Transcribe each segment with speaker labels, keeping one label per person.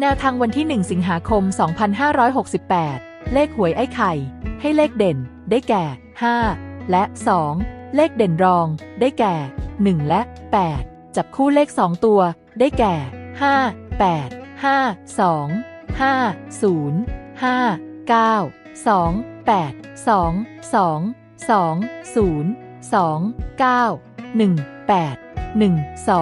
Speaker 1: แนวทางวันที่ 1 สิงหาคม 2568 เลขหวยไอ้ไข่ ให้เลขเด่น ได้แก่ 5 และ 2 เลขเด่นรอง ได้แก่ 1 และ 8 จับคู่เลข 2 ตัว ได้แก่ 5 8 5 2 5 0 5 9 2 8 2 2 2 0 2 9 1 8 1 2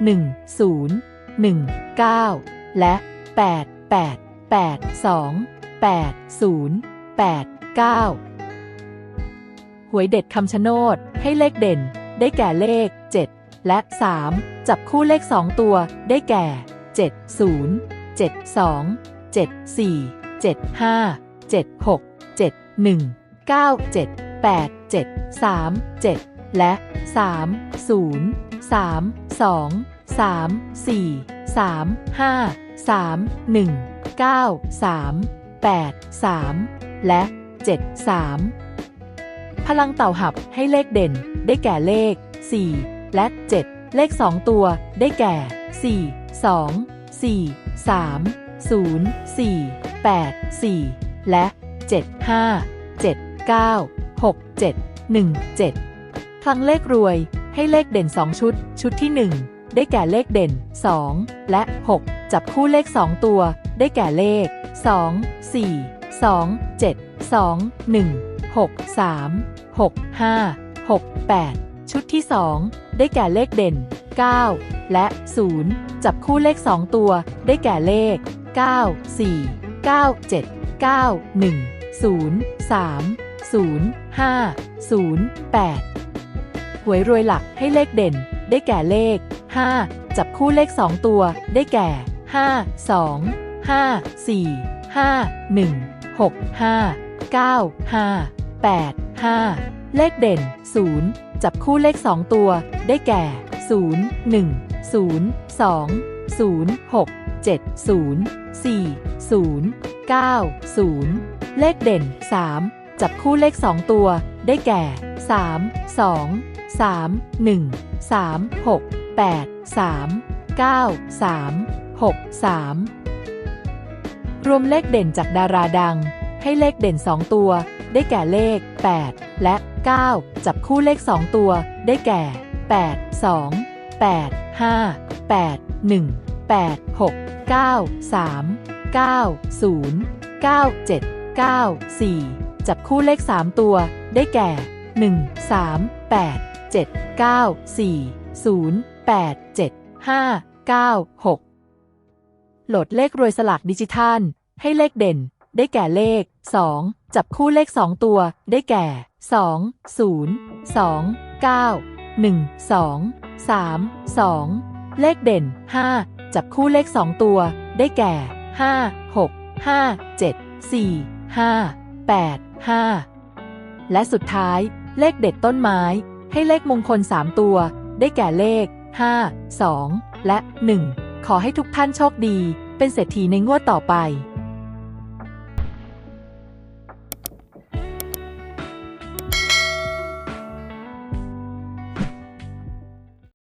Speaker 1: 1 0 1 9 และ 8 8 8 2 8 0 8 9 หวยเด็ดคำชะโนดให้เลขเด่น ได้แก่เลข 7 และ 3 จับคู่เลข 2 ตัวได้แก่ 7 0 7 2 7 4 7 5 7 6 7 1 9 7 8 7 3 7 และ 3 0 3 2 3 4 3 5 3 1 9 3 8 3 และ 7 3 พลังเต่าหับให้เลขเด่น ได้แก่เลข 4 และ 7 เลข 2 ตัว ได้แก่ 4 2 4 3 0 4 8 4 และ 7 5 7 9 6 7 1 7พลังเลขรวยให้เลขเด่น 2 ชุด ชุดที่ 1 ได้แก่เลขเด่น 2 และ 6 จับคู่เลข 2 ตัว ได้แก่เลข 2 4 2 7 2 1 6 3 6 5 6 8 ชุดที่ 2 ได้แก่เลขเด่น 9 และ 0 จับคู่เลข 2 ตัว ได้แก่เลข 9 4 9 7 9 1 0 3 0 5 0 8 หวยรวยหลักให้เลขเด่น ได้แก่เลข 5 จับคู่เลข 2 ตัว ได้แก่ 5 2 5 4 5 1 6 5 9 5 8 5 เลขเด่น 0 จับคู่เลข 2 ตัว ได้แก่ 0 1 0 2 0 6 7 0 4 0 9 0 เลขเด่น 3 จับคู่เลข 2 ตัว ได้แก่ 3 2 3 1 3 6 8 3 9 3 6 3 รวมเลขเด่นจากดาราดัง ให้เลขเด่น 2 ตัว ได้แก่เลข 8 และ 9 จับคู่เลข 2 ตัว ได้แก่ 8 2 8 5 8 1 8 6 9 3 9 0 9 7 9 4 จับคู่เลข 3 ตัว ได้แก่ 1 3 8 7 9 4 0 8 7 5 9 6 โหลดเลขรวยสลากดิจิทัล ให้เลขเด่น ได้แก่เลข 2 จับคู่เลข 2 ตัว ได้แก่ 2 0 2 9 1 2 3 2 เลขเด่น 5 จับคู่เลข 2 ตัว ได้แก่ 5 6 5 7 4 5 8 5 และสุดท้ายเลขเด็ดต้นไม้ ให้เลขมงคล 3 ตัว ได้แก่เลข 5 2 และ 1 ขอให้ทุกท่านโชคดี เป็นเศรษฐีในงวดต่อไป